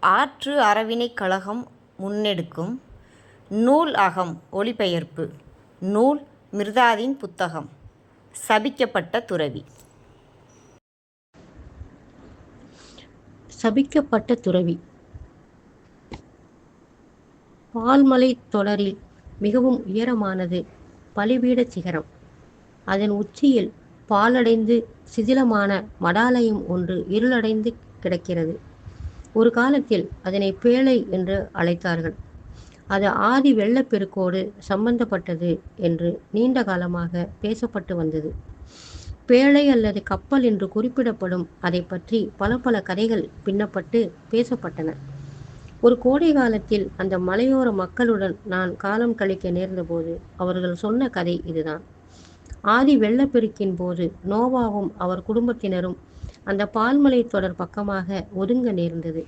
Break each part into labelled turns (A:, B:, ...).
A: ஆற்று அறவினைக் கழகம் முன்னெடுக்கும் நூல் அகம் ஒளிபெயர்ப்பு நூல் மிர்தாதின் புத்தகம் சபிக்கப்பட்ட துறவி.
B: சபிக்கப்பட்ட துறவி. பால்மலைத் தொடரில் மிகவும் உயரமானது பலிபீட சிகரம். அதன் உச்சியில் பாலடைந்து சிதிலமான மடாலயம் ஒன்று இருளடைந்து கிடக்கிறது. ஒரு காலத்தில் அதனை பேழை என்று அழைத்தார்கள். அது ஆதி வெள்ளப்பெருக்கோடு சம்பந்தப்பட்டது என்று நீண்ட காலமாக பேசப்பட்டு வந்தது. பேழை அல்லது கப்பல் என்று குறிப்பிடப்படும் அதை பற்றி பல பல கதைகள் பின்னப்பட்டு பேசப்பட்டன. ஒரு கோடை காலத்தில் அந்த மலையோர மக்களுடன் நான் காலம் கழிக்க நேர்ந்தபோது அவர்கள் சொன்ன கதை இதுதான். ஆதி வெள்ளப்பெருக்கின் போது நோவாவும் அவர் குடும்பத்தினரும் அந்த பால்மலை தொடர் பக்கமாக ஒதுங்க நேர்ந்தது.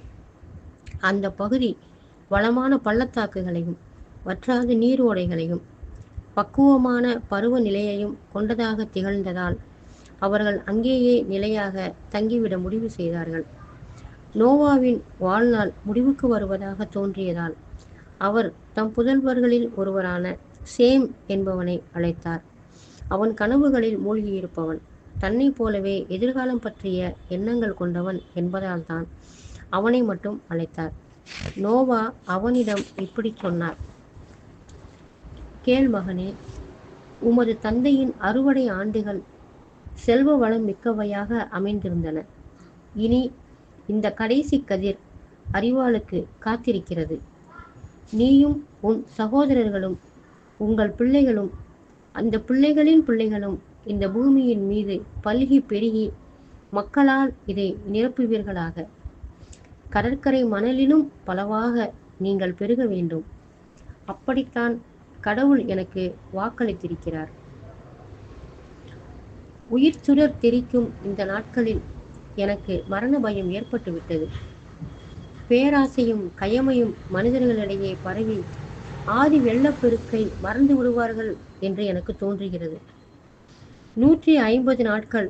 B: அந்த பகுதி வளமான பள்ளத்தாக்குகளையும் வற்றாத நீரோடைகளையும் பக்குவமான பருவநிலையையும் கொண்டதாக திகழ்ந்ததால் அவர்கள் அங்கேயே நிலையாக தங்கிவிட முடிவு செய்தார்கள். நோவாவின் வாழ்நாள் முடிவுக்கு வருவதாக தோன்றியதால் அவர் தம் புதல்வர்களில் ஒருவரான சேம் என்பவனை அழைத்தார். அவன் கனவுகளில் மூழ்கியிருப்பவன். தன்னை போலவே எதிர்காலம் பற்றிய எண்ணங்கள் கொண்டவன் என்பதால் தான் அவனை மட்டும் அழைத்தார். நோவா அவனிடம் இப்படி சொன்னார். கேள் மகனே உமது தந்தையின் அறுவடை ஆண்டுகள் செல்வ வளம் மிக்கவையாக அமைந்திருந்தன. இனி இந்த கடைசி கதிர் அறிவாளுக்கு காத்திருக்கிறது. நீயும் உன் சகோதரர்களும் உங்கள் பிள்ளைகளும் அந்த பிள்ளைகளின் பிள்ளைகளும் இந்த பூமியின் மீது பல்கி பெருகி மக்களால் இதை நிரப்புவீர்களாக. கடற்கரை மணலிலும் பலவாக நீங்கள் பெருக வேண்டும். அப்படித்தான் கடவுள் எனக்கு வாக்களித்திருக்கிறார். உயிர் சுடர் தெரிக்கும் இந்த நாட்களில் எனக்கு மரண பயம் ஏற்பட்டுவிட்டது. பேராசையும் கயமையும் மனிதர்களிடையே பரவி ஆதி வெள்ளப்பெருக்கை மறந்து விடுவார்கள் என்று எனக்கு தோன்றுகிறது. நூற்றி ஐம்பது நாட்கள்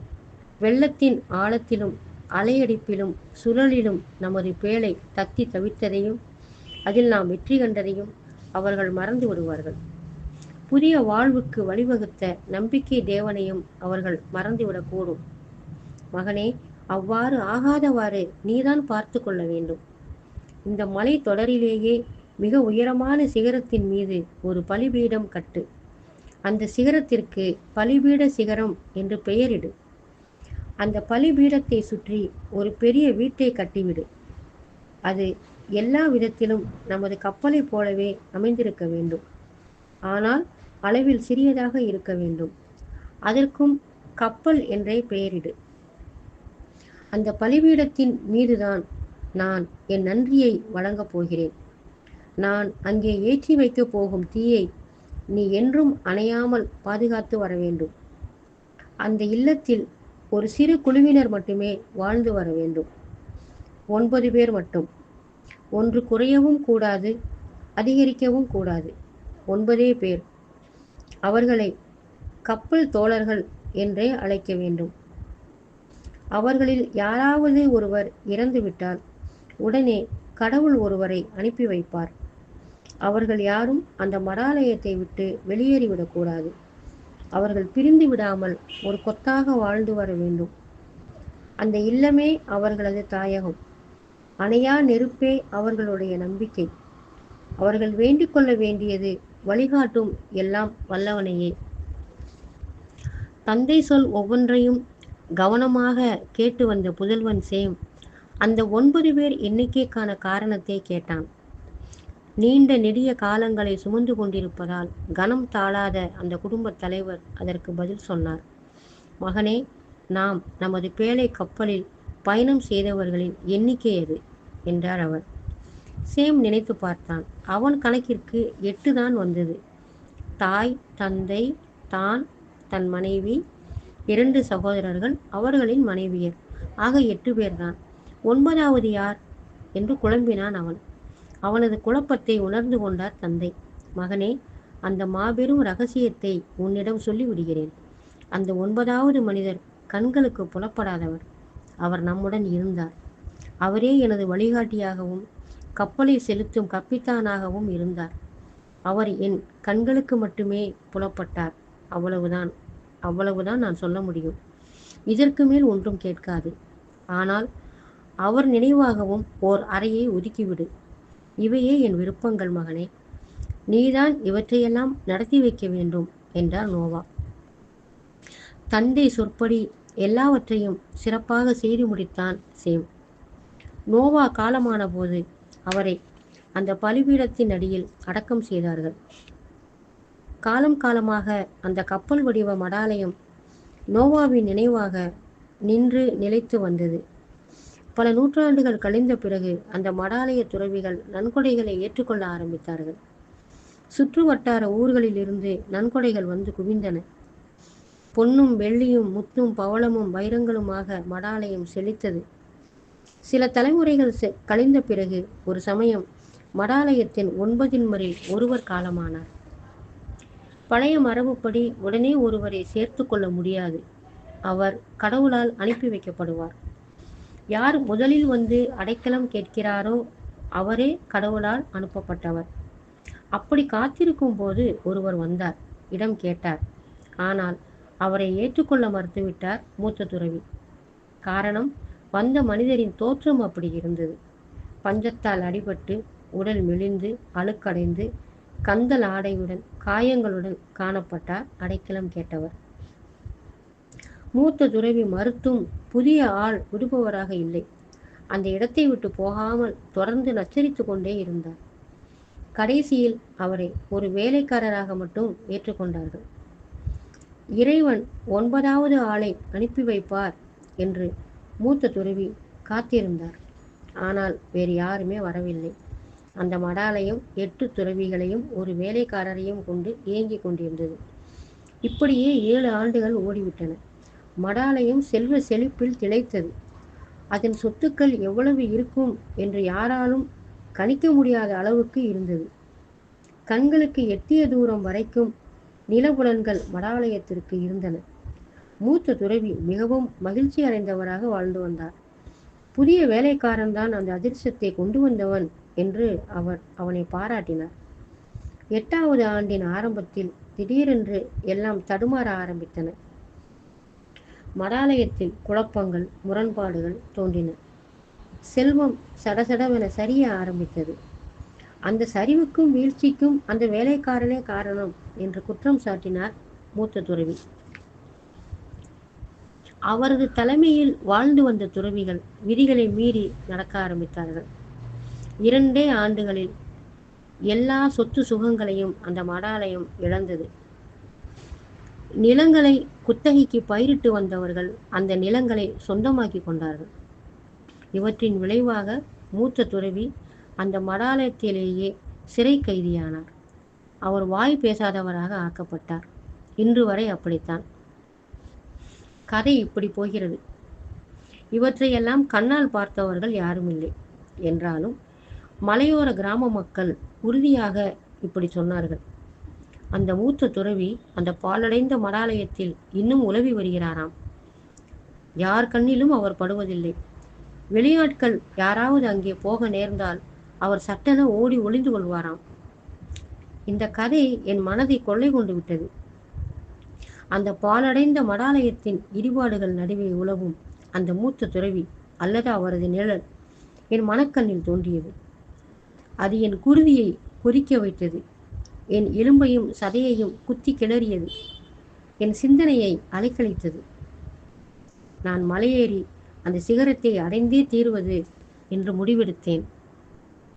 B: வெள்ளத்தின் ஆழத்திலும் அலையடிப்பிலும் சுழலிலும் நமது பேழை தத்தி தவித்ததையும் அதில் நாம் வெற்றி கண்டதையும் அவர்கள் மறந்து விடுவார்கள். புதிய வாழ்வுக்கு வழிவகுத்த நம்பிக்கை தேவனையும் அவர்கள் மறந்துவிடக்கூடும் மகனே அவ்வாறு ஆகாதவாறு நீதான் பார்த்து கொள்ள வேண்டும். இந்த மலை தொடரிலேயே மிக உயரமான சிகரத்தின் மீது ஒரு பலிபீடம் கட்டு. அந்த சிகரத்திற்கு பலிபீட சிகரம் என்று பெயரிடு. அந்த பலிபீடத்தை சுற்றி ஒரு பெரிய வீட்டை கட்டிவிடு. அது எல்லா விதத்திலும் நமது கப்பலைப் போலவே அமைந்திருக்க வேண்டும். ஆனால் அளவில் சிறியதாக இருக்க வேண்டும். அதற்கும் கப்பல் என்றே பெயரிடு. அந்த பலிபீடத்தின் மீதுதான் நான் என் நன்றியை வழங்கப் போகிறேன். நான் அங்கே ஏற்றி வைக்கப் போகும் தீயை நீ என்றும் அணையாமல் பாதுகாத்து வர வேண்டும். அந்த இல்லத்தில் ஒரு சிறு குழுவினர் மட்டுமே வாழ்ந்து வர வேண்டும். ஒன்பது பேர் மட்டும். ஒன்று குறையவும் கூடாது அதிகரிக்கவும் கூடாது. ஒன்பதே பேர். அவர்களை கப்பல் தோழர்கள் என்றே அழைக்க வேண்டும். அவர்களில் யாராவது ஒருவர் இறந்துவிட்டால் உடனே கடவுள் ஒருவரை அனுப்பி வைப்பார். அவர்கள் யாரும் அந்த மடாலயத்தை விட்டு வெளியேறிவிடக்கூடாது. அவர்கள் பிரிந்து விடாமல் ஒரு கொத்தாக வாழ்ந்து வர வேண்டும். அந்த இல்லமே அவர்களது தாயகம். அணையா நெருப்பே அவர்களுடைய நம்பிக்கை. அவர்கள் வேண்டிக் கொள்ள வேண்டியது வழிகாட்டும் எல்லாம் வல்லவனையே. தந்தை சொல் ஒவ்வொன்றையும் கவனமாக கேட்டு வந்த புதல்வன் சேம். அந்த ஒன்பது பேர் எண்ணிக்கைக்கான காரணத்தை கேட்டான். நீண்ட நெடிய காலங்களை சுமந்து கொண்டிருப்பதால் கனம் தாழாத அந்த குடும்பத் தலைவர் அதற்கு பதில் சொன்னார். மகனே நாம் நமது பேழை கப்பலில் பயணம் செய்தவர்களின் எண்ணிக்கை அது என்றார் அவர். சேம் நினைத்து பார்த்தான். அவன் கணக்கிற்கு எட்டு தான் வந்தது. தாய் தந்தை தான் தன் மனைவி இரண்டு சகோதரர்கள் அவர்களின் மனைவியர். ஆக எட்டு பேர்தான். ஒன்பதாவது யார்? என்று குழம்பினான் அவன். அவனது குழப்பத்தை உணர்ந்து கொண்டார் தந்தை. மகனே அந்த மாபெரும் ரகசியத்தை உன்னிடம் சொல்லிவிடுகிறேன். அந்த ஒன்பதாவது மனிதர் கண்களுக்கு புலப்படாதவர். அவர் நம்முடன் இருந்தார். அவரே எனது வழிகாட்டியாகவும் கப்பலை செலுத்தும் கப்பித்தானாகவும் இருந்தார். அவர் என் கண்களுக்கு மட்டுமே புலப்பட்டார். அவ்வளவுதான். அவ்வளவுதான் நான் சொல்ல முடியும். இதற்கு மேல் ஒன்றும் கேட்காது. ஆனால் அவர் நினைவாகவும் ஓர் அறையை ஒதுக்கிவிடு. இவையே என் விருப்பங்கள் மகனே. நீதான் இவற்றையெல்லாம் நடத்தி வைக்க வேண்டும் என்றார் நோவா. தந்தை சொற்படி எல்லாவற்றையும் சிறப்பாக செய்து முடித்தான் சேம். நோவா காலமான போது அவரை அந்த பலிபீடத்தின் அடியில் அடக்கம் செய்தார்கள். காலம் காலமாக அந்த கப்பல் வடிவ மடாலயம் நோவாவின் நினைவாக நின்று நிலைத்து வந்தது. பல நூற்றாண்டுகள் கழிந்த பிறகு அந்த மடாலய துறவிகள் நன்கொடைகளை ஏற்றுக்கொள்ள ஆரம்பித்தார்கள். சுற்று வட்டார ஊர்களிலிருந்து நன்கொடைகள் வந்து குவிந்தன. பொன்னும் வெள்ளியும் முத்தும் பவளமும் வைரங்களுமாக மடாலயம் செழித்தது. சில தலைமுறைகள் செ- கழிந்த பிறகு ஒரு சமயம் மடாலயத்தின் ஒன்பதின்மரில் ஒருவர் காலமானார். பழைய மரபுப்படி உடனே ஒருவரை சேர்த்து கொள்ள முடியாது. அவர் கடவுளால் அனுப்பி வைக்கப்படுவார். யார் முதலில் வந்து அடைக்கலம் கேட்கிறாரோ அவரே கடவுளால் அனுப்பப்பட்டவர். அப்படி காத்திருக்கும் போது ஒருவர் வந்தார் இடம் கேட்டார். ஆனால் அவரை ஏற்றுக்கொள்ள மறுத்துவிட்டார் மூத்த துறவி. காரணம் வந்த மனிதரின் தோற்றம் அப்படி இருந்தது. பஞ்சத்தால் அடிபட்டு உடல் மெலிந்து அழுக்கடைந்து கந்தல் ஆடையுடன் காயங்களுடன் காணப்பட்டார் அடைக்கலம் கேட்டவர். மூத்த துறவி மறுத்தும் புதிய ஆள் விடுபவராக இல்லை. அந்த இடத்தை விட்டு போகாமல் தொடர்ந்து நச்சரித்து கொண்டே இருந்தார். கடைசியில் அவரை ஒரு வேலைக்காரராக மட்டும் ஏற்றுக்கொண்டார்கள். இறைவன் ஒன்பதாவது ஆளை அனுப்பி வைப்பார் என்று மூத்த துறவி காத்திருந்தார். ஆனால் வேறு யாருமே வரவில்லை. அந்த மடாலயம் எட்டு துறவிகளையும் ஒரு வேலைக்காரரையும் கொண்டு இயங்கிக் கொண்டிருந்தது. இப்படியே ஏழு ஆண்டுகள் ஓடிவிட்டன. மடாலயம் செல்வ செழிப்பில் திளைத்தது. அதன் சொத்துக்கள் எவ்வளவு இருக்கும் என்று யாராலும் கணிக்க முடியாத அளவுக்கு இருந்தது. கண்களுக்கு எட்டிய தூரம் வரைக்கும் நிலபுலன்கள் மடாலயத்திற்கு இருந்தன. மூத்த துறவி மிகவும் மகிழ்ச்சி அடைந்தவராக வாழ்ந்து வந்தார். புதிய வேலைக்காரன் தான் அந்த அதிர்ஷ்டத்தை கொண்டு வந்தவன் என்று அவர் அவனை பாராட்டினார். எட்டாவது ஆண்டின் ஆரம்பத்தில் திடீரென்று எல்லாம் தடுமாற ஆரம்பித்தன. மடாலயத்தில் குழப்பங்கள் முரண்பாடுகள் தோன்றின. செல்வம் சடசடவென சரிய ஆரம்பித்தது. அந்த சரிவுக்கும் வீழ்ச்சிக்கும் அந்த வேலைக்காரனே காரணம் என்று குற்றம் சாட்டினார் மூத்த துறவி. அவரது தலைமையில் வாழ்ந்து வந்த துறவிகள் விதிகளை மீறி நடக்க ஆரம்பித்தார்கள். இரண்டே ஆண்டுகளில் எல்லா சொத்து சுகங்களையும் அந்த மடாலயம் இழந்தது. நிலங்களை குத்தகைக்கு பயிரிட்டு வந்தவர்கள் அந்த நிலங்களை சொந்தமாக்கி கொண்டார்கள். இவற்றின் விளைவாக மூத்த துறவி அந்த மடாலயத்திலேயே சிறை கைதியானார். அவர் வாய் பேசாதவராக ஆக்கப்பட்டார். இன்று வரை அப்படித்தான். கதை இப்படி போகிறது. இவற்றையெல்லாம் கண்ணால் பார்த்தவர்கள் யாரும் இல்லை. என்றாலும் மலையோர கிராம மக்கள் உறுதியாக இப்படி சொன்னார்கள். அந்த மூத்த துறவி அந்த பாலடைந்த மடாலயத்தில் இன்னும் உலவி வருகிறாராம். யார் கண்ணிலும் அவர் படுவதில்லை. வெளியாட்கள் யாராவது அங்கே போக நேர்ந்தால் அவர் சட்டென ஓடி ஒளிந்து கொள்வாராம். இந்த கதை என் மனதை கொள்ளை கொண்டு விட்டது. அந்த பாலடைந்த மடாலயத்தின் இடிபாடுகள் நடுவே உலவும் அந்த மூத்த துறவி அல்லது அவரது நிழல் என் மனக்கண்ணில் தோன்றியது. அது என் குருதியை கொதிக்க வைத்தது. என் எலும்பையும் சதையையும் குத்தி கிளறியது. என் சிந்தனையை அலைக்கழித்தது. நான் மலையேறி அந்த சிகரத்தை அடைந்தே தீருவது என்று முடிவெடுத்தேன்.